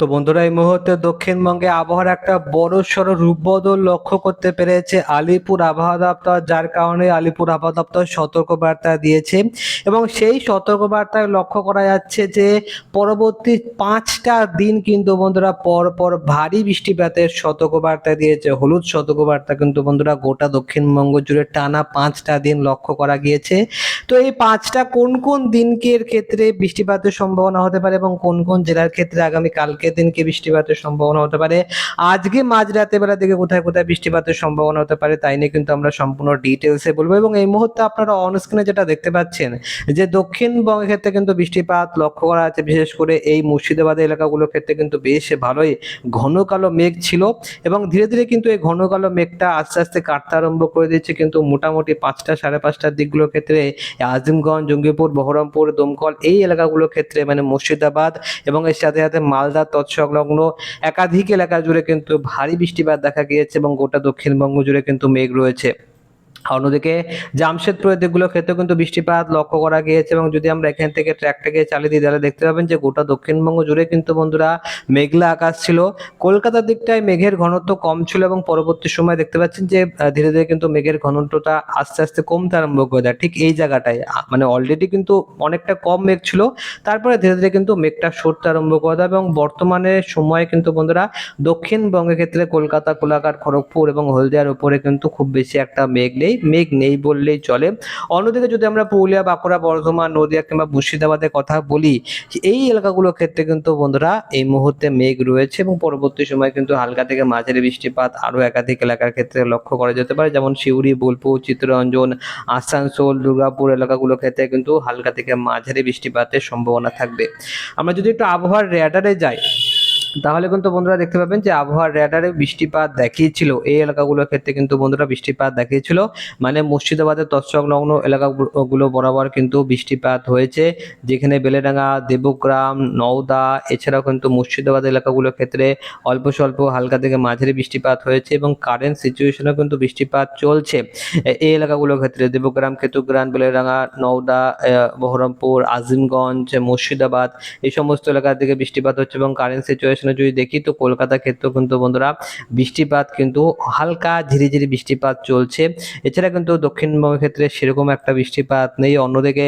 তো বন্ধুরা, এই মুহূর্তে দক্ষিণবঙ্গে আবহাওয়ার একটা বড় সড়ো রূপবদল লক্ষ্য করতে পেরেছে আলিপুর আবহাওয়া দপ্তর, যার কারণে আলিপুর আবহাওয়া দপ্তর সতর্কবার্তা দিয়েছে। এবং সেই সতর্কবার্তায় লক্ষ্য করা যাচ্ছে যে, পরবর্তী পাঁচটা দিন কিন্তু বন্ধুরা পর পর ভারী বৃষ্টিপাতের সতর্কবার্তা দিয়েছে। হলুদ সতর্কবার্তা কিন্তু বন্ধুরা, গোটা দক্ষিণবঙ্গ জুড়ে টানা পাঁচটা দিন লক্ষ্য করা গিয়েছে। তো এই পাঁচটা কোন কোন দিনকের ক্ষেত্রে বৃষ্টিপাতের সম্ভাবনা হতে পারে এবং কোন কোন জেলার ক্ষেত্রে আগামী কালকের দিনকে বৃষ্টিপাতের সম্ভাবনা হতে পারে। আজকে মাঝরাতে বেলা থেকে কোথায় কোথায় বৃষ্টিপাতের সম্ভাবনা হতে পারে তাই নিয়ে কিন্তু আমরা সম্পূর্ণ ডিটেলসে বলব এবং এই মুহূর্তে আপনারা অন স্ক্রিনে যেটা দেখতে পাচ্ছেন, যে দক্ষিণবঙ্গের ক্ষেত্রে কিন্তু বৃষ্টিপাত লক্ষ্য করা আছে বিশেষ করে এই মুর্শিদাবাদ এলাকাগুলোর ক্ষেত্রে কিন্তু বেশ ভালোই ঘন কালো মেঘ ছিল এবং ধীরে ধীরে কিন্তু এই ঘন কালো মেঘটা আস্তে আস্তে কাটতে আরম্ভ করে দিচ্ছে কিন্তু মোটামুটি পাঁচটা সাড়ে পাঁচটার দিকগুলোর ক্ষেত্রে আজিমগঞ্জ, জঙ্গিপুর, বহরমপুর, দমকল এই এলাকাগুলোর ক্ষেত্রে মানে মুর্শিদাবাদ এবং এর সাথে সাথে মালদা তৎসংলগ্ন একাধিক এলাকা জুড়ে কিন্তু ভারী বৃষ্টিপাত দেখা গিয়েছে এবং গোটা দক্ষিণবঙ্গ জুড়ে কিন্তু মেঘ রয়েছে। অন্যদিকে জামশেদপুরের দিকগুলোর ক্ষেত্রেও কিন্তু বৃষ্টিপাত লক্ষ্য করা গিয়েছে এবং যদি আমরা এখান থেকে ট্র্যাকটাকে চালিয়ে দিই, তাহলে দেখতে পাবেন যে গোটা দক্ষিণবঙ্গ জুড়ে কিন্তু বন্ধুরা মেঘলা আকাশ ছিল। কলকাতার দিকটায় মেঘের ঘনত্ব কম ছিল এবং পরবর্তী সময় দেখতে পাচ্ছেন যে ধীরে ধীরে কিন্তু মেঘের ঘনত্বটা আস্তে আস্তে কমতে আরম্ভ করে দেয়। ঠিক এই জায়গাটায় মানে অলরেডি কিন্তু অনেকটা কম মেঘ ছিল। তারপরে ধীরে ধীরে কিন্তু মেঘটা সরতে আরম্ভ করে দেয় এবং বর্তমানে সময়ে কিন্তু বন্ধুরা দক্ষিণবঙ্গের ক্ষেত্রে কলকাতা, কোলাঘাট, খড়গপুর এবং হলদিয়ার উপরে কিন্তু খুব বেশি একটা মেঘ নেই। মেঘ নেই বললেই চলে। অন্যদিকে যদি আমরা পুরুলিয়া, বাঁকুড়া, বর্ধমান, নদিয়া কিংবা মুর্শিদাবাদের কথা বলি, এই এলাকাগুলোর ক্ষেত্রে কিন্তু বন্ধুরা এই মুহূর্তে মেঘ রয়েছে এবং পরবর্তী সময় কিন্তু হালকা থেকে মাঝারি বৃষ্টিপাত আরও একাধিক এলাকার ক্ষেত্রে লক্ষ্য করা যেতে পারে। যেমন সিউড়ি বোলপুর, চিত্তরঞ্জন, আসানসোল, দুর্গাপুর এলাকাগুলোর ক্ষেত্রে কিন্তু হালকা থেকে মাঝারি বৃষ্টিপাতের সম্ভাবনা থাকবে। আমরা যদি একটু আবহাওয়ার র্যাডারে যাই তাহলে কিন্তু বন্ধুরা দেখতে পাবেন যে আবহাওয়ার র্যাডারে বৃষ্টিপাত দেখিয়েছিল। এই এলাকাগুলোর ক্ষেত্রে কিন্তু বন্ধুরা বৃষ্টিপাত দেখিয়েছিল। মানে মুর্শিদাবাদের তৎসংলগ্ন এলাকাগুলো বরাবর কিন্তু বৃষ্টিপাত হয়েছে। যেখানে বেলেডাঙ্গা, দেবগ্রাম, নওদা, এছাড়াও কিন্তু মুর্শিদাবাদ এলাকাগুলোর ক্ষেত্রে অল্প স্বল্প হালকা থেকে মাঝারি বৃষ্টিপাত হয়েছে এবং কারেন্ট সিচুয়েশনেও কিন্তু বৃষ্টিপাত চলছে। এই এলাকাগুলোর ক্ষেত্রে দেবগ্রাম, কেতুগ্রাম, বেলেডাঙ্গা, নওদা বহরমপুর, আজিমগঞ্জ, মুর্শিদাবাদ, এই সমস্ত এলাকার থেকে বৃষ্টিপাত হচ্ছে এবং কারেন্ট সিচুয়েশনে যদি দেখি, তো কলকাতার ক্ষেত্রেও কিন্তু বন্ধুরা বৃষ্টিপাত কিন্তু হালকা ঝিরিঝিরি বৃষ্টিপাত চলছে। এছাড়া কিন্তু দক্ষিণবঙ্গের ক্ষেত্রে সেরকম একটা বৃষ্টিপাত নেই। অন্যদিকে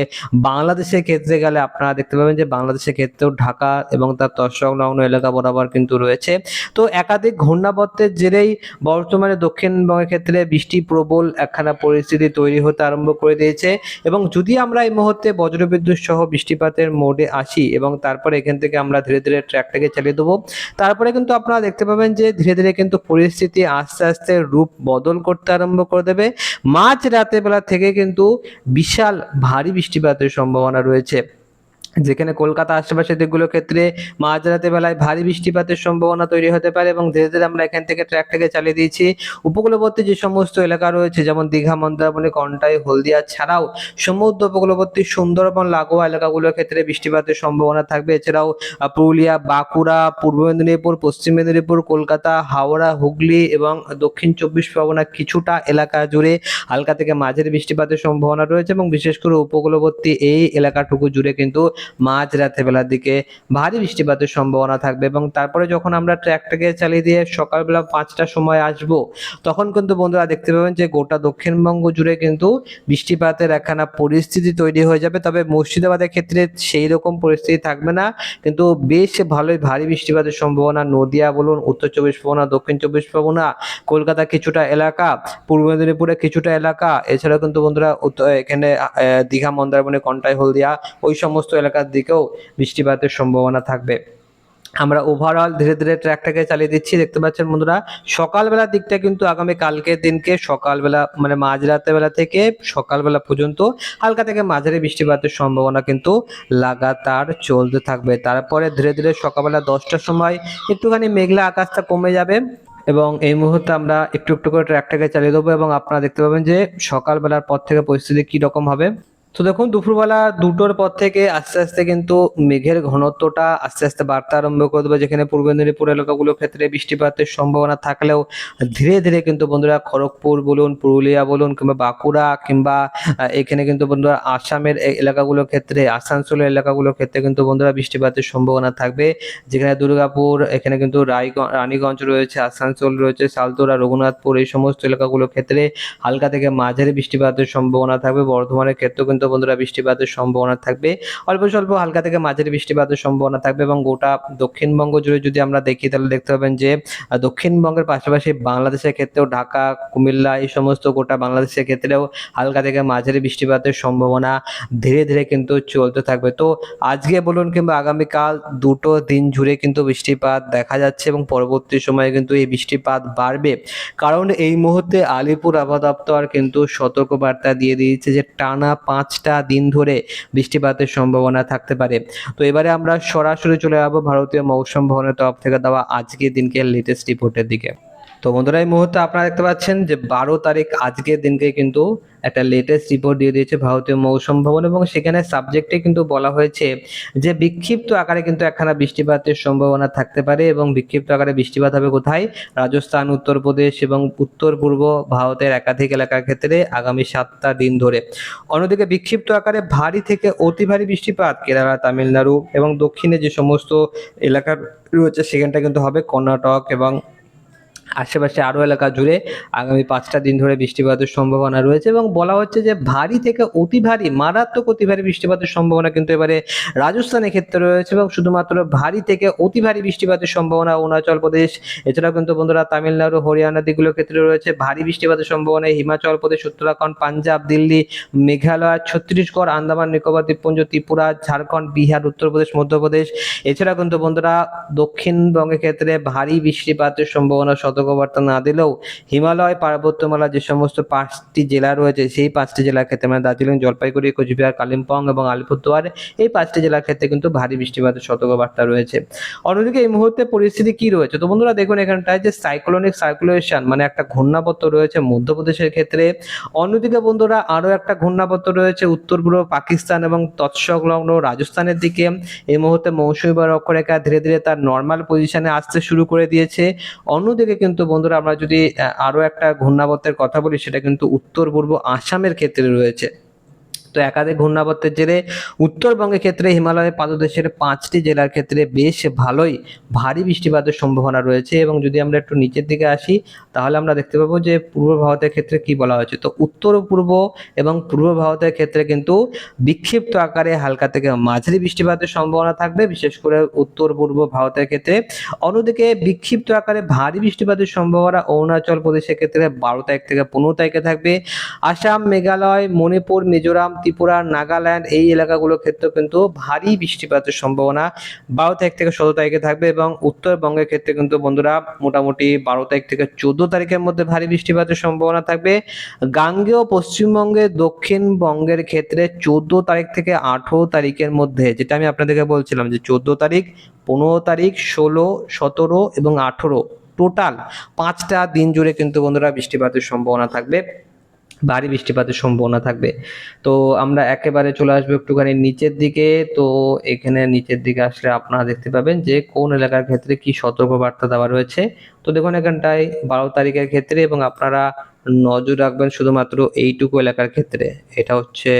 বাংলাদেশের ক্ষেত্রে গেলে আপনারা দেখতে পাবেন যে, বাংলাদেশের ক্ষেত্রেও ঢাকা এবং তার তৎসংলগ্ন এলাকা বরাবর কিন্তু রয়েছে। তো একাধিক ঘূর্ণাবর্তের জেরেই বর্তমানে দক্ষিণবঙ্গের ক্ষেত্রে বৃষ্টি প্রবল একখানা পরিস্থিতি তৈরি হতে আরম্ভ করে দিয়েছে। এবং যদি আমরা এই মুহূর্তে বজ্রবিদ্যুৎ সহ বৃষ্টিপাতের মোডে আসি এবং তারপরে এখান থেকে আমরা ধীরে ধীরে ট্র্যাকটাকে চালিয়ে দেবো তারপরে কিন্তু আপনারা দেখতে পাবেন যে ধীরে ধীরে কিন্তু পরিস্থিতি আস্তে আস্তে রূপ বদল করতে আরম্ভ করে দেবে। মাঝ রাতের বেলা থেকে কিন্তু বিশাল ভারী বৃষ্টিপাতের সম্ভাবনা রয়েছে। যেখানে কলকাতা আশেপাশের দিকগুলোর ক্ষেত্রে মাঝরাতে বেলায় ভারী বৃষ্টিপাতের সম্ভাবনা তৈরি হতে পারে এবং ধীরে ধীরে আমরা এখান থেকে ট্র্যাকটাকে চালিয়ে দিয়েছি। উপকূলবর্তী যে সমস্ত এলাকা রয়েছে, যেমন দীঘা, মন্দারমণি, কন্টাই, হলদিয়া ছাড়াও সমুদ্র উপকূলবর্তী সুন্দরবন, লাগোয়া এলাকাগুলোর ক্ষেত্রে বৃষ্টিপাতের সম্ভাবনা থাকবে। এছাড়াও পুরুলিয়া, বাঁকুড়া, পূর্ব মেদিনীপুর, পশ্চিম মেদিনীপুর, কলকাতা, হাওড়া, হুগলি এবং দক্ষিণ চব্বিশ পরগনা কিছুটা এলাকা জুড়ে হালকা থেকে মাঝের বৃষ্টিপাতের সম্ভাবনা রয়েছে এবং বিশেষ করে উপকূলবর্তী এই এলাকাটুকু জুড়ে কিন্তু মাঝ বেলার দিকে ভারী বৃষ্টিপাতের সম্ভাবনা থাকবে এবং তারপরে যখন আমরা ট্র্যাকটাকে চালিয়ে দিয়ে সকালবেলা পাঁচটার সময় আসব, তখন কিন্তু বন্ধুরা দেখতে পাবেন যে গোটা দক্ষিণবঙ্গ জুড়ে কিন্তু বৃষ্টিপাতের একখানা পরিস্থিতি তৈরি হয়ে যাবে। তবে মুর্শিদাবাদের ক্ষেত্রে সেই রকম পরিস্থিতি থাকবে না। কিন্তু বেশ ভালোই ভারী বৃষ্টিপাতের সম্ভাবনা। নদিয়া বলুন, উত্তর চব্বিশ পরগনা, দক্ষিণ চব্বিশ পরগনা, কলকাতা কিছুটা এলাকা, পূর্ব মেদিনীপুরে কিছুটা এলাকা। এছাড়া কিন্তু বন্ধুরা এখানে দীঘা, মন্দারমণি কন্টাই হলদিয়া ওই সমস্ত এলাকার দিকেও বৃষ্টিপাতের সম্ভাবনা থাকবে। আমরা ওভারঅল ধীরে ধীরে ট্র্যাকটাকে চালিয়ে দিচ্ছি। দেখতে পাচ্ছেন বন্ধুরা, সকালবেলার দিকটা কিন্তু আগামী কালকের দিনকে সকালবেলা মানে মাঝরাতে বেলা থেকে সকালবেলা পর্যন্ত হালকা থেকে মাঝারি বৃষ্টিপাতের সম্ভাবনা কিন্তু লাগাতার চলতে থাকবে। তারপরে ধীরে ধীরে সকালবেলা দশটার সময় একটুখানি মেঘলা আকাশটা কমে যাবে এবং এই মুহূর্তে আমরা একটু একটু করে ট্র্যাকটাকে চালিয়ে দেবো এবং আপনারা দেখতে পাবেন যে সকালবেলার পর থেকে পরিস্থিতি কী রকম হবে। তো দেখুন, দুপুরবেলা দুটোর পর থেকে আস্তে আস্তে কিন্তু মেঘের ঘনত্বটা আস্তে আস্তে বাড়তে আরম্ভ করে দেবে, যেখানে পূর্ব মেদিনীপুর এলাকাগুলোর ক্ষেত্রে বৃষ্টিপাতের সম্ভাবনা থাকলেও ধীরে ধীরে কিন্তু বন্ধুরা খড়গপুর বলুন, পুরুলিয়া বলুন, কিংবা বাঁকুড়া কিংবা এখানে কিন্তু বন্ধুরা আসামের এলাকাগুলোর ক্ষেত্রে, আসানসোলের এলাকাগুলোর ক্ষেত্রে কিন্তু বন্ধুরা বৃষ্টিপাতের সম্ভাবনা থাকবে। যেখানে দুর্গাপুর, এখানে কিন্তু রায়গঞ্জ, রানীগঞ্জ রয়েছে, আসানসোল রয়েছে সালতোরা রঘুনাথপুর, এই সমস্ত এলাকাগুলোর ক্ষেত্রে হালকা থেকে মাঝারি বৃষ্টিপাতের সম্ভাবনা থাকবে। বর্ধমানের ক্ষেত্রেও কিন্তু বন্ধুরা বৃষ্টিপাতের সম্ভাবনা থাকবে। অল্প স্বল্প হালকা থেকে মাঝারি বৃষ্টিপাতের সম্ভাবনা থাকবে এবং গোটা দক্ষিণবঙ্গ জুড়ে যদি আমরা দেখি তাহলে দেখতে পাবেন যে দক্ষিণবঙ্গের পাশাপাশি বাংলাদেশের ক্ষেত্রেও ঢাকা, কুমিল্লা এই সমস্ত গোটা বাংলাদেশের ক্ষেত্রেও হালকা থেকে মাঝারি বৃষ্টিপাতের সম্ভাবনা ধীরে ধীরে কিন্তু চলতে থাকবে। তো আজকে বলুন কিংবা আগামীকাল দুটো দিন জুড়ে কিন্তু বৃষ্টিপাত দেখা যাচ্ছে এবং পরবর্তী সময়ে কিন্তু এই বৃষ্টিপাত বাড়বে। কারণ এই মুহূর্তে আলিপুর আবহাওয়া দপ্তর কিন্তু সতর্কবার্তা দিয়ে দিয়েছে যে, টানা পাঁচটা দিন ধরে বৃষ্টিপাতের সম্ভাবনা থাকতে পারে। তো এবারে আমরা সরাসরি চলে যাব ভারতীয় মৌসুম ভবনের তরফ থেকে দেওয়া আজকের দিনকে লেটেস্ট রিপোর্টের দিকে। তো বন্ধুরা, এই মুহূর্তে আপনারা দেখতে পাচ্ছেন যে বারো তারিখ আজকের দিনকে কিন্তু একটা লেটেস্ট রিপোর্ট দিয়ে দিয়েছে ভারতীয় মৌসুম ভবন এবং সেখানে সাবজেক্টে কিন্তু বলা হয়েছে যে বিক্ষিপ্ত আকারে কিন্তু একখানা বৃষ্টিপাতের সম্ভাবনা থাকতে পারে এবং বিক্ষিপ্ত আকারে বৃষ্টিপাত হবে কোথায়? রাজস্থান, উত্তরপ্রদেশ এবং উত্তর পূর্ব ভারতের একাধিক এলাকার ক্ষেত্রে আগামী সাতটা দিন ধরে। অন্যদিকে বিক্ষিপ্ত আকারে ভারী থেকে অতি ভারী বৃষ্টিপাত কেরালা, তামিলনাড়ু এবং দক্ষিণে যে সমস্ত এলাকা রয়েছে সেখানটা কিন্তু হবে কর্ণাটক এবং আশেপাশে আরও এলাকা জুড়ে আগামী পাঁচটা দিন ধরে বৃষ্টিপাতের সম্ভাবনা রয়েছে এবং বলা হচ্ছে যে ভারী থেকে অতি ভারী, মারাত্মক অতি ভারী বৃষ্টিপাতের সম্ভাবনা কিন্তু এবারে রাজস্থানের ক্ষেত্রে রয়েছে এবং শুধুমাত্র ভারী থেকে অতি ভারী বৃষ্টিপাতের সম্ভাবনা অরুণাচল প্রদেশ। এছাড়াও কিন্তু বন্ধুরা তামিলনাড়ু, হরিয়ানা দিকগুলোর ক্ষেত্রে রয়েছে ভারী বৃষ্টিপাতের সম্ভাবনা। হিমাচল প্রদেশ, উত্তরাখণ্ড, পাঞ্জাব, দিল্লি, মেঘালয়, ছত্তিশগড়, আন্দামান, নিকোবর, দ্বীপপুঞ্জ, ত্রিপুরা, ঝাড়খণ্ড, বিহার উত্তরপ্রদেশ মধ্যপ্রদেশ এছাড়া কিন্তু বন্ধুরা দক্ষিণবঙ্গের ক্ষেত্রে ভারী বৃষ্টিপাতের সম্ভাবনা সতর্কবার্তা না দিলেও হিমালয় পার্বত্যমালা যে সমস্ত পাঁচটি জেলা রয়েছে, সেই পাঁচটি জেলার ক্ষেত্রে মানে দার্জিলিং, জলপাইগুড়ি, কোচবিহার, কালিম্পং এবং আলিপুরদুয়ার এই পাঁচটি জেলার ক্ষেত্রে কিন্তু ভারী বৃষ্টিপাতের সতর্কবার্তা রয়েছে। অন্যদিকে এই মুহূর্তে পরিস্থিতি কি রয়েছে? তো বন্ধুরা দেখুন এখানটায় যে সাইক্লোনিক সার্কুলেশন মানে একটা ঘূর্ণাবর্ত রয়েছে মধ্যপ্রদেশের ক্ষেত্রে। অন্যদিকে বন্ধুরা আরও একটা ঘূর্ণাবর্ত রয়েছে উত্তর পূর্ব পাকিস্তান এবং তৎসংলগ্ন রাজস্থানের দিকে। এই মুহূর্তে মৌসুমি বা অক্ষরেখা ধীরে ধীরে তার নর্মাল পজিশনে আসতে শুরু করে দিয়েছে। অন্যদিকে কিন্তু বন্ধুরা আমরা যদি আরও আরও একটা ঘূর্ণাবর্তের কথা বলি, সেটা কিন্তু উত্তর পূর্ব আসামের ক্ষেত্রে রয়েছে। তো একাধিক ঘূর্ণাবর্তের জেরে উত্তরবঙ্গের ক্ষেত্রে হিমালয়ের পাদদেশের পাঁচটি জেলার ক্ষেত্রে বেশ ভালোই ভারী বৃষ্টিপাতের সম্ভাবনা রয়েছে এবং যদি আমরা একটু নিচের দিকে আসি, তাহলে আমরা দেখতে পাবো যে পূর্ব ভারতের ক্ষেত্রে কি বলা হয়েছে? তো উত্তর পূর্ব এবং পূর্ব ভারতের ক্ষেত্রে কিন্তু বিক্ষিপ্ত আকারে হালকা থেকে মাঝারি বৃষ্টিপাতের সম্ভাবনা থাকবে। বিশেষ করে উত্তর পূর্ব ভারতের ক্ষেত্রে অন্যদিকে বিক্ষিপ্ত আকারে ভারী বৃষ্টিপাতের সম্ভাবনা অরুণাচল প্রদেশের ক্ষেত্রে বারো তারিখ থেকে পনেরো তারিখে থাকবে। আসাম, মেঘালয়, মণিপুর, মিজোরাম ত্রিপুরা, নাগাল্যান্ড এই এলাকাগুলোর ক্ষেত্রেও কিন্তু ভারী বৃষ্টিপাতের সম্ভাবনা বারো তারিখ থেকে সতেরো তারিখে থাকবে এবং উত্তরবঙ্গের ক্ষেত্রে কিন্তু বন্ধুরা মোটামুটি বারো তারিখ থেকে চোদ্দ তারিখের মধ্যে ভারী বৃষ্টিপাতের সম্ভাবনা থাকবে। গাঙ্গেয় পশ্চিমবঙ্গের দক্ষিণবঙ্গের ক্ষেত্রে চোদ্দ তারিখ থেকে আঠেরো তারিখের মধ্যে, যেটা আমি আপনাদেরকে বলছিলাম যে চোদ্দ তারিখ, পনেরো তারিখ, ষোলো, সতেরো এবং আঠেরো, টোটাল পাঁচটা দিন জুড়ে কিন্তু বন্ধুরা বৃষ্টিপাতের সম্ভাবনা থাকবে। ভারী বৃষ্টিপাতের সম্ভাবনা থাকবে। তো আমরা একেবারে চলে আসব একটুখানি নিচের দিকে। তো এখানে নিচের দিকে আসলে আপনারা দেখতে পাবেন যে কোন এলাকার ক্ষেত্রে কি সতর্কবার্তা দেওয়া রয়েছে। তো দেখুন এখানটায় বারো তারিখের ক্ষেত্রে এবং আপনারা নজর রাখবেন শুধুমাত্র এইটুকু এলাকার ক্ষেত্রে। এটা হচ্ছে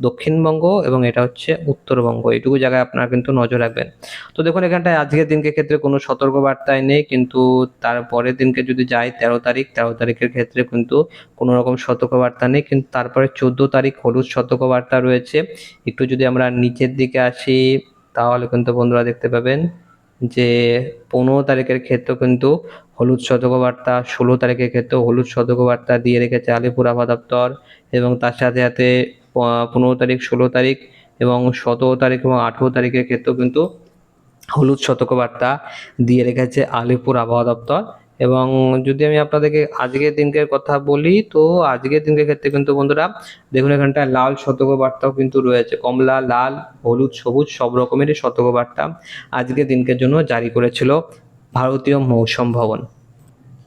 দক্ষিণবঙ্গ এবং এটা হচ্ছে উত্তরবঙ্গ। এইটুকু জায়গায় আপনারা কিন্তু নজর রাখবেন। তো দেখুন, এখানটায় আজকের দিনকে ক্ষেত্রে কোনো সতর্কবার্তাই নেই, কিন্তু তারপরের দিনকে যদি যাই, তেরো তারিখ, তেরো তারিখের ক্ষেত্রে কিন্তু কোনো রকম সতর্কবার্তা নেই। কিন্তু তারপরে চোদ্দ তারিখ হলুদ সতর্কবার্তা রয়েছে। একটু যদি আমরা নিচের দিকে আসি, তাহলে কিন্তু বন্ধুরা দেখতে পাবেন যে পনেরো তারিখের ক্ষেত্রে কিন্তু হলুদ সতর্কবার্তা, ষোলো তারিখের ক্ষেত্রে হলুদ সতর্কবার্তা দিয়ে রেখেছে আলিপুর আবহাওয়া দপ্তর এবং তার সাথে সাথে পনেরো তারিখ, ষোলো তারিখ এবং সতেরো তারিখ এবং আঠেরো তারিখের ক্ষেত্রেও কিন্তু হলুদ সতর্কবার্তা দিয়ে রেখেছে আলিপুর আবহাওয়া দপ্তর। এবং যদি আমি আপনাদেরকে আজকের দিনকের কথা বলি, তো আজকের দিনকের ক্ষেত্রে কিন্তু বন্ধুরা, দেখুন এখানটায় লাল সতর্কবার্তাও কিন্তু রয়েছে। কমলা, লাল, হলুদ, সবুজ, সব রকমেরই সতর্কবার্তা আজকের দিনকের জন্য জারি করেছিল ভারতীয় মৌসুম ভবন।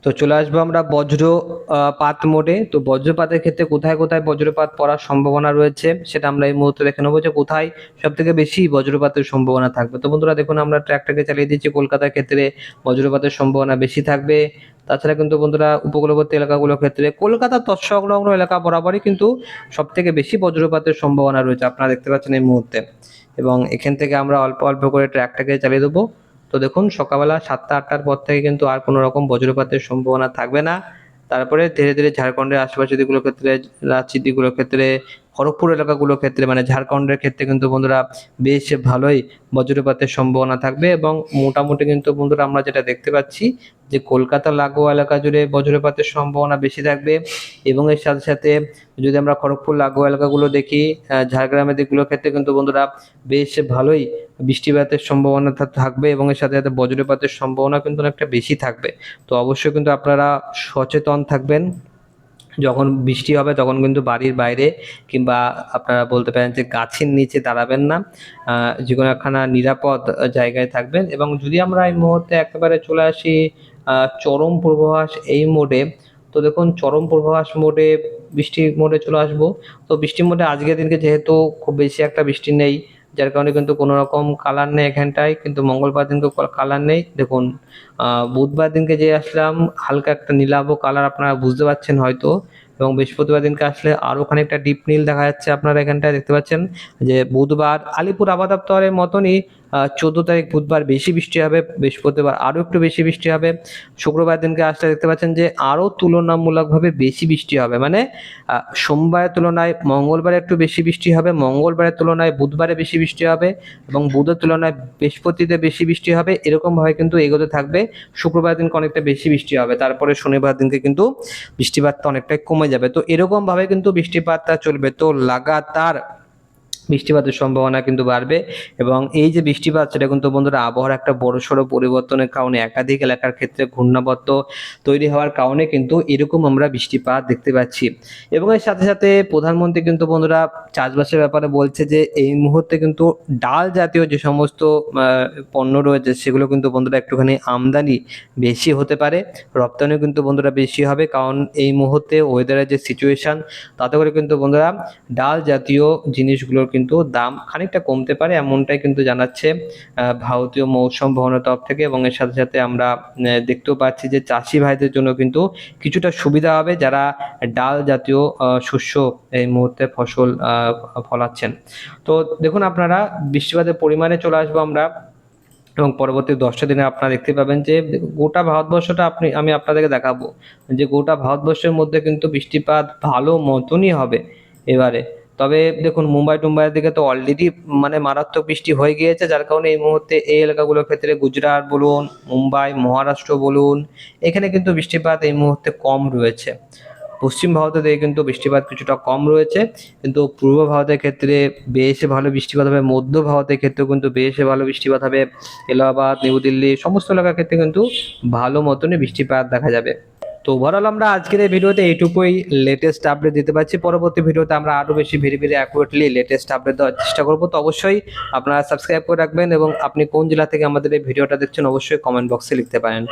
তো চলে আসব আমরা বজ্রপাত মোডে। তো বজ্রপাতের ক্ষেত্রে কোথায় কোথায় বজ্রপাত পড়ার সম্ভাবনা রয়েছে সেটা আমরা এই মুহূর্তে দেখে নেব যে কোথায় সব থেকে বেশি বজ্রপাতের সম্ভাবনা থাকবে। তো বন্ধুরা, দেখুন আমরা ট্র্যাকটাকে চালিয়ে দিচ্ছি কলকাতার ক্ষেত্রে বজ্রপাতের সম্ভাবনা বেশি থাকবে। তাছাড়া কিন্তু বন্ধুরা, উপকূলবর্তী এলাকাগুলোর ক্ষেত্রে কলকাতার তৎসংলগ্ন এলাকা বরাবরই কিন্তু সব থেকে বেশি বজ্রপাতের সম্ভাবনা রয়েছে। আপনারা দেখতে পাচ্ছেন এই মুহূর্তে। এবং এখান থেকে আমরা অল্প অল্প করে ট্র্যাকটাকে চালিয়ে দেবো। তো দেখুন, সকালবেলা সাতটা, আটটার পর থেকে কিন্তু আর কোনো রকম বজ্রপাতের সম্ভাবনা থাকবে না। তারপরে ধীরে ধীরে ঝাড়খণ্ডের আশেপাশে দিকগুলোর ক্ষেত্রে রাঁচি দিকগুলোর ক্ষেত্রে খড়গপুর এলাকাগুলোর ক্ষেত্রে মানে ঝাড়খণ্ডের ক্ষেত্রে কিন্তু বন্ধুরা বেশ ভালোই বজ্রপাতের সম্ভাবনা থাকবে এবং মোটামুটি কিন্তু বন্ধুরা আমরা যেটা দেখতে পাচ্ছি যে কলকাতা লাগোয়া এলাকা জুড়ে বজ্রপাতের সম্ভাবনা বেশি থাকবে এবং এর সাথে সাথে যদি আমরা খড়গপুর লাগোয়া এলাকাগুলো দেখি ঝাড়গ্রামের দিকগুলোর ক্ষেত্রে কিন্তু বন্ধুরা বেশ ভালোই বৃষ্টিপাতের সম্ভাবনা থাকবে এবং এর সাথে সাথে বজ্রপাতের সম্ভাবনা কিন্তু অনেকটা বেশি থাকবে। তো অবশ্যই কিন্তু আপনারা সচেতন থাকবেন। যখন বৃষ্টি হবে তখন কিন্তু বাড়ির বাইরে কিংবা আপনারা বলতে পারেন যে গাছের নিচে দাঁড়াবেন না। যে কোনো একখানা নিরাপদ জায়গায় থাকবেন এবং যদি আমরা এই মুহূর্তে একেবারে চলে আসি চরম পূর্বাভাস এই মোডে, তো দেখুন চরম পূর্বাভাস মোডে, বৃষ্টির মোডে চলে আসব। তো বৃষ্টির মোডে আজকের দিনকে যেহেতু খুব বেশি একটা বৃষ্টি নেই যার কারণে কিন্তু কোনো রকম কালার নেই এখানটায়, কিন্তু মঙ্গলবার দিনকে কালার নেই। দেখুন বুধবার দিনকে যে আসলাম, হালকা একটা নীলাভ কালার আপনারা বুঝতে পারছেন হয়তো। এবং বৃহস্পতিবার দিনকে আসলে আরও খানিকটা ডিপ নীল দেখা যাচ্ছে আপনারা এখানটায় দেখতে পাচ্ছেন। যে বুধবার আলিপুর আবাদপ্তরের দপ্তরের মতনই চোদ্দ তারিখ বুধবার বেশি বৃষ্টি হবে, বৃহস্পতিবার আরও একটু বেশি বৃষ্টি হবে। শুক্রবার দিনকে আসলে দেখতে পাচ্ছেন যে আরও তুলনামূলকভাবে বেশি বৃষ্টি হবে। মানে সোমবারের তুলনায় মঙ্গলবারে একটু বেশি বৃষ্টি হবে, মঙ্গলবারের তুলনায় বুধবারে বেশি বৃষ্টি হবে এবং বুধের তুলনায় বৃহস্পতিতে বেশি বৃষ্টি হবে, এরকমভাবে কিন্তু এগোতে থাকবে। শুক্রবার দিনকে অনেকটা বেশি বৃষ্টি হবে, তারপরে শনিবার দিনকে কিন্তু বৃষ্টিপাতটা অনেকটাই কমে যাবে। তো এরকমভাবে কিন্তু বৃষ্টিপাতটা চলবে। তো লাগাতার বৃষ্টিপাতের সম্ভাবনা কিন্তু বাড়বে এবং এই যে বৃষ্টিপাত, সেটা কিন্তু বন্ধুরা আবহাওয়ার একটা বড়সড় পরিবর্তনের কারণে একাধিক এলাকার ক্ষেত্রে ঘূর্ণাবর্ত তৈরি হওয়ার কারণে কিন্তু এরকম আমরা বৃষ্টিপাত দেখতে পাচ্ছি। এবং এর সাথে সাথে প্রধানমন্ত্রী কিন্তু বন্ধুরা চাষবাসের ব্যাপারে বলছে যে, এই মুহূর্তে কিন্তু ডাল জাতীয় যে সমস্ত পণ্য রয়েছে, সেগুলো কিন্তু বন্ধুরা একটুখানি আমদানি বেশি হতে পারে, রপ্তানিও কিন্তু বন্ধুরা বেশি হবে, কারণ এই মুহূর্তে ওয়েদারের যে সিচুয়েশন তাতে করে কিন্তু বন্ধুরা ডাল জাতীয় জিনিসগুলোর কিন্তু দাম খানিকটা কমতে পারে এমনটাই কিন্তু জানাচ্ছে ভারতীয় মৌসুম ভবনের তরফ থেকে এবং এর সাথে সাথে আমরা দেখতেও পাচ্ছি যে চাষি ভাইদের জন্য কিন্তু কিছুটা সুবিধা হবে যারা ডাল জাতীয় শস্য এই মুহূর্তে ফসল ফলাচ্ছেন। তো দেখুন আপনারা, বৃষ্টিপাতের পরিমাণে চলে আসব আমরা এবং পরবর্তী দশটা দিনে আপনারা দেখতে পাবেন যে গোটা ভারতবর্ষটা আপনি, আমি আপনাদেরকে দেখাবো যে গোটা ভারতবর্ষের মধ্যে কিন্তু বৃষ্টিপাত ভালো মতনই হবে এবারে। তবে দেখুন, মুম্বাই টুম্বাইয়ের দিকে তো অলরেডি মানে মারাত্মক বৃষ্টি হয়ে গিয়েছে, যার কারণে এই মুহূর্তে এই এলাকাগুলোর ক্ষেত্রে গুজরাট বলুন, মুম্বাই, মহারাষ্ট্র বলুন, এখানে কিন্তু বৃষ্টিপাত এই মুহূর্তে কম রয়েছে। পশ্চিম ভারতের দিকে কিন্তু বৃষ্টিপাত কিছুটা কম রয়েছে, কিন্তু পূর্ব ভারতের ক্ষেত্রে বেশ ভালো বৃষ্টিপাত হবে, মধ্য ভারতের ক্ষেত্রেও কিন্তু বেশ ভালো বৃষ্টিপাত হবে, এলাহাবাদ, নিউ দিল্লি, সমস্ত এলাকার ক্ষেত্রে কিন্তু ভালো মতনই বৃষ্টিপাত দেখা যাবে। তো ওভারঅল আমরা আজকের এই ভিডিওতে এইটুকুই লেটেস্ট আপডেট দিতে পারছি। পরবর্তী ভিডিওতে আমরা আরও বেশি very very accurately latest update দেওয়ার চেষ্টা করব। তো অবশ্যই আপনারা সাবস্ক্রাইব করে রাখবেন এবং আপনি কোন জেলা থেকে আমাদের এই ভিডিওটা দেখছেন অবশ্যই কমেন্ট বক্সে লিখতে পারেন।